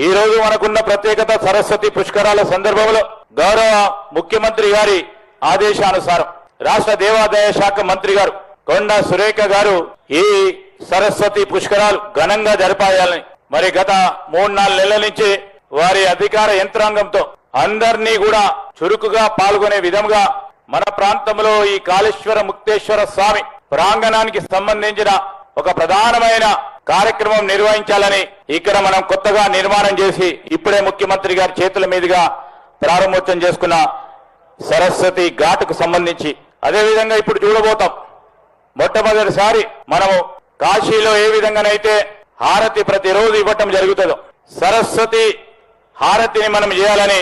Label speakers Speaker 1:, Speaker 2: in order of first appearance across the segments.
Speaker 1: ఈ రోజు మనకున్న ప్రత్యేకత సరస్వతి పుష్కరాల సందర్భంలో గౌరవ ముఖ్యమంత్రి గారి ఆదేశానుసారం రాష్ట్ర దేవాదాయ శాఖ మంత్రి గారు కొండ సురేఖ గారు ఈ సరస్వతి పుష్కరాలు ఘనంగా జరపాలని మరి గత మూడు నాలుగు నెలల నుంచి వారి అధికార యంత్రాంగంతో అందరినీ కూడా చురుకుగా పాల్గొనే విధంగా మన ప్రాంతంలో ఈ కాళేశ్వర ముక్తేశ్వర స్వామి ప్రాంగణానికి సంబంధించిన ఒక ప్రధానమైన కార్యక్రమం నిర్వహించాలని ఇక్కడ మనం కొత్తగా నిర్మాణం చేసి ఇప్పుడే ముఖ్యమంత్రి గారి చేతుల మీదుగా ప్రారంభోత్సవం చేసుకున్న సరస్వతి ఘాటుకు సంబంధించి. అదేవిధంగా ఇప్పుడు చూడబోతాం. మొట్టమొదటిసారి మనము కాశీలో ఏ విధంగానైతే హారతి ప్రతిరోజు ఇవ్వటం జరుగుతుందో సరస్వతి హారతిని మనం చేయాలని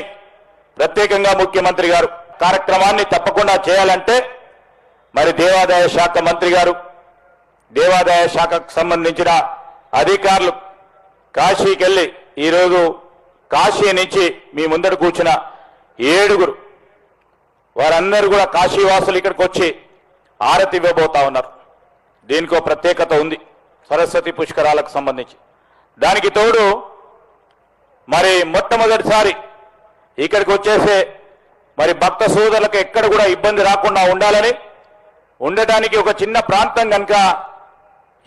Speaker 1: ప్రత్యేకంగా ముఖ్యమంత్రి గారు కార్యక్రమాన్ని తప్పకుండా చేయాలంటే మరి దేవాదాయ శాఖ మంత్రి గారు దేవాదాయ శాఖకు సంబంధించిన అధికారులు కాశీకి వెళ్ళి ఈరోజు కాశీ నుంచి మీ ముందర కూర్చున్న ఏడుగురు వారందరూ కూడా కాశీవాసులు ఇక్కడికి వచ్చి ఆరతి ఇవ్వబోతా ఉన్నారు. దీనికో ప్రత్యేకత ఉంది సరస్వతి పుష్కరాలకు సంబంధించి. దానికి తోడు మరి మొట్టమొదటిసారి ఇక్కడికి వచ్చేసే మరి భక్త సోదరులకు ఎక్కడ కూడా ఇబ్బంది రాకుండా ఉండాలని ఉండటానికి ఒక చిన్న ప్రాంతం కనుక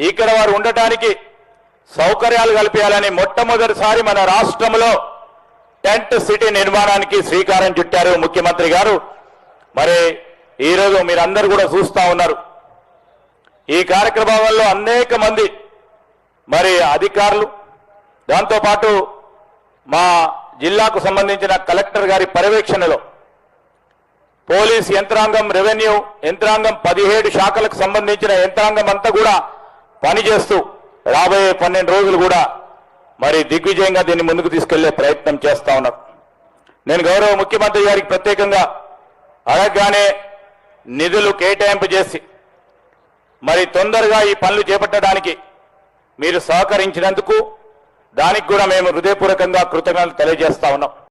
Speaker 1: ఇక్కడ వారు ఉండటానికి సౌకర్యాలు కల్పించాలని మొట్టమొదటిసారి మన రాష్ట్రంలో టెంట్ సిటీ నిర్మాణానికి శ్రీకారం చుట్టారు ముఖ్యమంత్రి గారు. మరి ఈరోజు మీరందరూ కూడా చూస్తా ఉన్నారు. ఈ కార్యక్రమంలో అనేక మంది మరి అధికారులు దాంతోపాటు మా జిల్లాకు సంబంధించిన కలెక్టర్ గారి పర్యవేక్షణలో పోలీస్ యంత్రాంగం రెవెన్యూ యంత్రాంగం పదిహేడు శాఖలకు సంబంధించిన యంత్రాంగం అంతా కూడా పనిచేస్తూ రాబోయే పన్నెండు రోజులు కూడా మరి దిగ్విజయంగా దీన్ని ముందుకు తీసుకెళ్ళే ప్రయత్నం చేస్తా ఉన్నారు. నేను గౌరవ ముఖ్యమంత్రి గారికి ప్రత్యేకంగా అడగగానే నిధులు కేటాయింపు చేసి మరి తొందరగా ఈ పనులు చేపట్టడానికి మీరు సహకరించినందుకు దానికి కూడా మేము హృదయపూర్వకంగా కృతజ్ఞతలు తెలియజేస్తా ఉన్నాం.